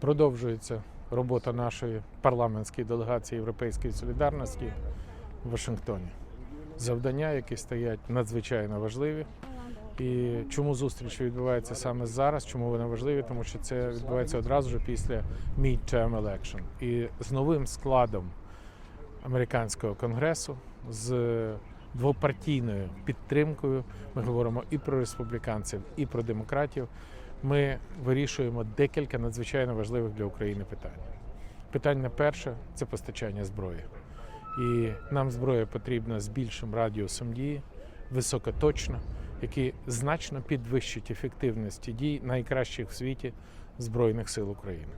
Продовжується робота нашої парламентської делегації Європейської солідарності в Вашингтоні. Завдання, які стоять надзвичайно важливі. І чому зустріч відбувається саме зараз? Чому вони важливі? Тому що це відбувається одразу ж після midterm election. І з новим складом американського конгресу, з двопартійною підтримкою. Ми говоримо і про республіканців, і про демократів. Ми вирішуємо декілька надзвичайно важливих для України питань. Питання перше це постачання зброї. І нам зброя потрібна з більшим радіусом дії, високоточна, які значно підвищать ефективність дій найкращих в світі Збройних сил України.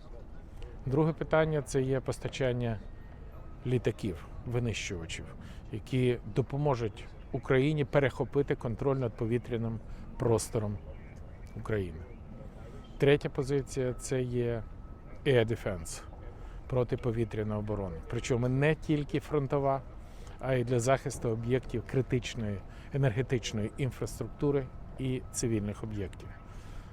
Друге питання це є постачання літаків, винищувачів, які допоможуть Україні перехопити контроль над повітряним простором України. Третя позиція це є air defense, протиповітряна оборона. Причому не тільки фронтова, а й для захисту об'єктів критичної енергетичної інфраструктури і цивільних об'єктів.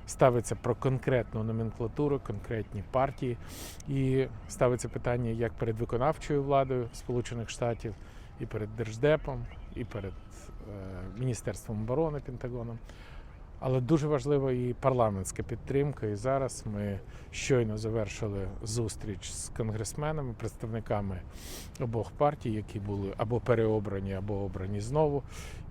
Ставиться про конкретну номенклатуру, конкретні партії, і ставиться питання як перед виконавчою владою Сполучених Штатів, і перед Держдепом, і перед е, Міністерством оборони Пентагоном. Але дуже важлива і парламентська підтримка. І зараз ми щойно завершили зустріч з конгресменами, представниками обох партій, які були або переобрані, або обрані знову.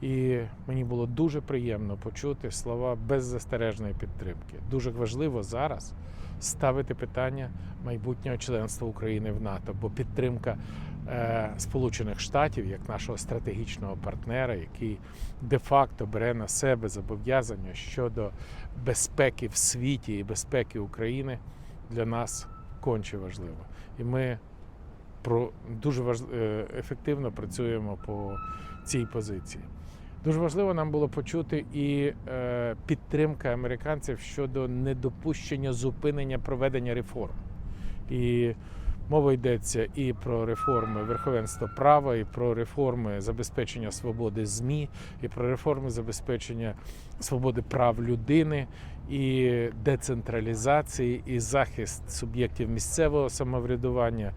І мені було дуже приємно почути слова беззастережної підтримки. Дуже важливо зараз ставити питання майбутнього членства України в НАТО, бо підтримка Сполучених Штатів як нашого стратегічного партнера, який де-факто бере на себе зобов'язання щодо безпеки в світі і безпеки України, для нас конче важливо. І ми про дуже важ... е, ефективно працюємо по цій позиції. Дуже важливо нам було почути і е, підтримка американців щодо недопущення зупинення проведення реформ. І мова йдеться і про реформи верховенства права, і про реформи забезпечення свободи ЗМІ, і про реформи забезпечення свободи прав людини, і децентралізації, і захист суб'єктів місцевого самоврядування.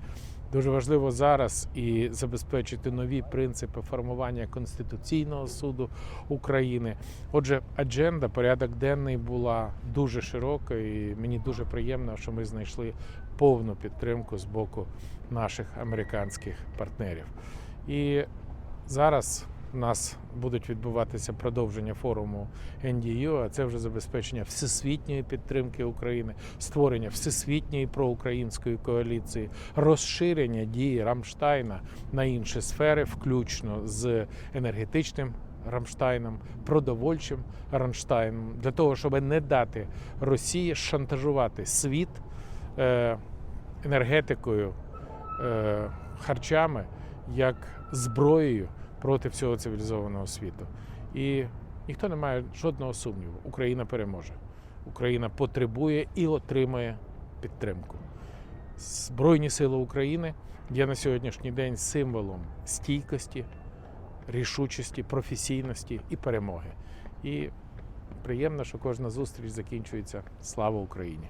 Дуже важливо зараз і забезпечити нові принципи формування Конституційного суду України. Отже, адженда, порядок денний була дуже широка, і мені дуже приємно, що ми знайшли повну підтримку з боку наших американських партнерів. І зараз у нас будуть відбуватися продовження форуму NDU, а це вже забезпечення всесвітньої підтримки України, створення всесвітньої проукраїнської коаліції, розширення дії Рамштайна на інші сфери, включно з енергетичним. Рамштайном, продовольчим Рамштайном, для того, щоб не дати Росії шантажувати світ е, енергетикою, е, харчами як зброєю проти всього цивілізованого світу. І ніхто не має жодного сумніву. Україна переможе. Україна потребує і отримає підтримку. Збройні сили України є на сьогоднішній день символом стійкості, рішучості, професійності і перемоги. І приємно, що кожна зустріч закінчується. Слава Україні!